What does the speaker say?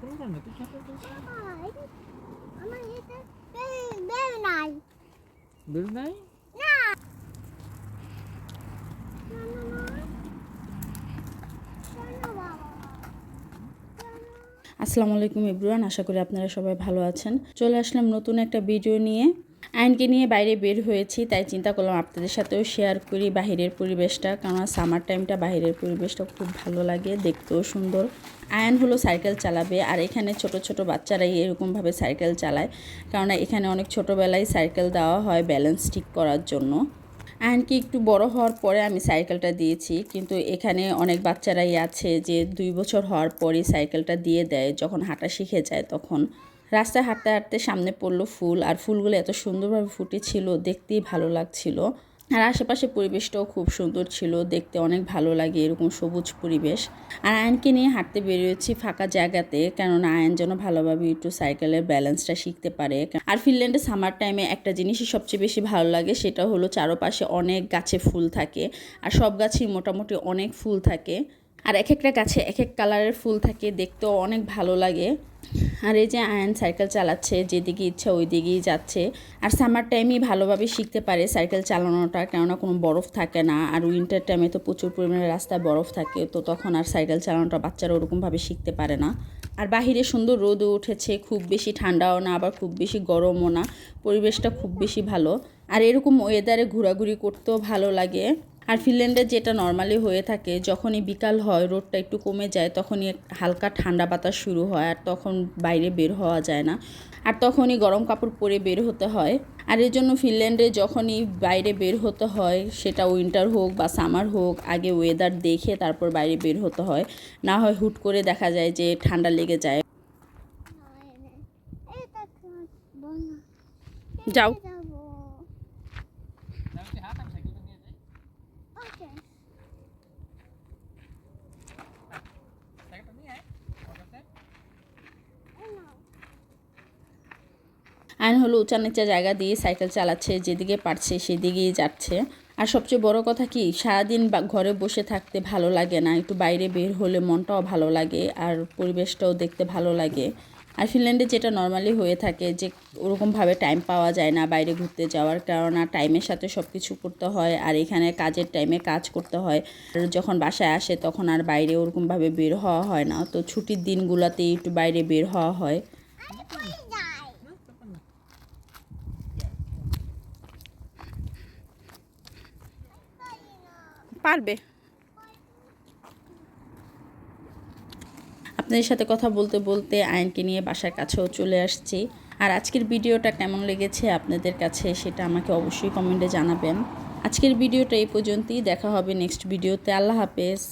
কোনো কারণ না তুই নাই? আসসালামু আলাইকুম ইব্রুয়ান আশা করি আপনারা সবাই ভালো আছেন। চলে আসলাম নতুন একটা ভিডিও নিয়ে। আইনকে নিয়ে বাইরে বের হয়েছি, তাই চিন্তা করলাম আপনাদের সাথেও শেয়ার করি বাহিরের পরিবেশটা। কারণ সামার টাইমটা বাহিরের পরিবেশটা খুব ভালো লাগে, দেখতেও সুন্দর। আয়ন হলো সাইকেল চালাবে, আর এখানে ছোট ছোট বাচ্চারাই এরকমভাবে সাইকেল চালায়। কারণ এখানে অনেক ছোটোবেলায় সাইকেল দেওয়া হয় ব্যালেন্স ঠিক করার জন্য। আয়নকে একটু বড় হওয়ার পরে আমি সাইকেলটা দিয়েছি, কিন্তু এখানে অনেক বাচ্চারাই আছে যে দুই বছর হওয়ার পরই সাইকেলটা দিয়ে দেয়, যখন হাঁটা শিখে যায় তখন। রাস্তায় হাঁটতে হাঁটতে সামনে পড়ল ফুল আর ফুলগুলো এত সুন্দরভাবে ফুটেছিল, দেখতেই ভালো লাগছিল। আর আশেপাশে পরিবেশটাও খুব সুন্দর ছিল, দেখতে অনেক ভালো লাগে এরকম সবুজ পরিবেশ। আর আয়নকে নিয়ে হাঁটতে বেরিয়েছি ফাঁকা জায়গাতে, কেননা আয়ন যেন ভালোভাবে একটু সাইকেলের ব্যালেন্সটা শিখতে পারে। আর ফিনল্যান্ডে সামার টাইমে একটা জিনিসই সবচেয়ে বেশি ভালো লাগে, সেটা হলো চারপাশে অনেক গাছে ফুল থাকে, আর সব গাছেই মোটামুটি অনেক ফুল থাকে। আর এক একটা গাছে এক এক কালারের ফুল থাকে, দেখতেও অনেক ভালো লাগে। আর এই যে আয়ন সাইকেল চালাচ্ছে, যেদিকে ইচ্ছা ওই দিকেই যাচ্ছে। আর সামার টাইমেই ভালোভাবে শিখতে পারে সাইকেল চালানোটা, কেননা কোনো বরফ থাকে না। আর উইন্টার টাইমে তো প্রচুর পরিমাণে রাস্তায় বরফ থাকে, তো তখন আর সাইকেল চালানোটা বাচ্চারা ওরকমভাবে শিখতে পারে না। আর বাহিরে সুন্দর রোদও উঠেছে, খুব বেশি ঠান্ডাও না, আবার খুব বেশি গরমও না। পরিবেশটা খুব বেশি ভালো। আর এরকম ওয়েদারে ঘোরাঘুরি করতেও ভালো লাগে। আর ফিনল্যান্ডে যেটা নর্মালি হয়ে থাকে যখনই বিকাল হয় রোদটা একটু কমে যায় তখনই হালকা ঠান্ডা বাতাস শুরু হয় আর তখন বাইরে বের হওয়া যায় না। আর তখনই গরম কাপড় পরে বের হতে হয়। আর এর জন্য ফিনল্যান্ডে যখনই বাইরে বের হতে হয় সেটা উইন্টার হোক বা সামার হোক আগে ওয়েদার দেখে তারপর বাইরে বের হতে হয়। না হয় হুট করে দেখা যায় যে ঠান্ডা লেগে যায়। এটা তোমার যাও। খেতে যাব। আমি তুই হাত আমি সাইকেলটা নিয়ে যাই Okay. সাইকেলটা নিয়ে আয় আমার কাছে এই নাও। আইন হলো উঁচা নিচা জায়গা দিয়ে সাইকেল চালাচ্ছে, যেদিকে পারছে সেদিকেই যাচ্ছে। আর সবচেয়ে বড় কথা কি, সারাদিন ঘরে বসে থাকতে ভালো লাগে না, একটু বাইরে বের হলে মনটাও ভালো লাগে আর পরিবেশটাও দেখতে ভালো লাগে। আর ফিনল্যান্ডে যেটা নর্মালি হয়ে থাকে যে, ওরকমভাবে টাইম পাওয়া যায় না বাইরে ঘুরতে যাওয়ার কারণ টাইমের সাথে সব কিছু করতে হয় আর এখানে কাজের টাইমে কাজ করতে হয়। আর যখন বাসায় আসে তখন আর বাইরে ওরকমভাবে বের হওয়া হয় না। তো ছুটির দিনগুলোতেই একটু বাইরে বের হওয়া হয় আমি কই যাই? না ব্যাপার না পারি না। পারবে? আপনাদের সাথে কথা বলতে বলতে আয়নকে নিয়ে বাসার কাছেও চলে আসছি। আর আজকের ভিডিওটা কেমন লেগেছে আপনাদের কাছে সেটা আমাকে অবশ্যই কমেন্টে জানাবেন। আজকের ভিডিওটা এই পর্যন্তই। দেখা হবে নেক্সট ভিডিওতে। আল্লাহ হাফেজ।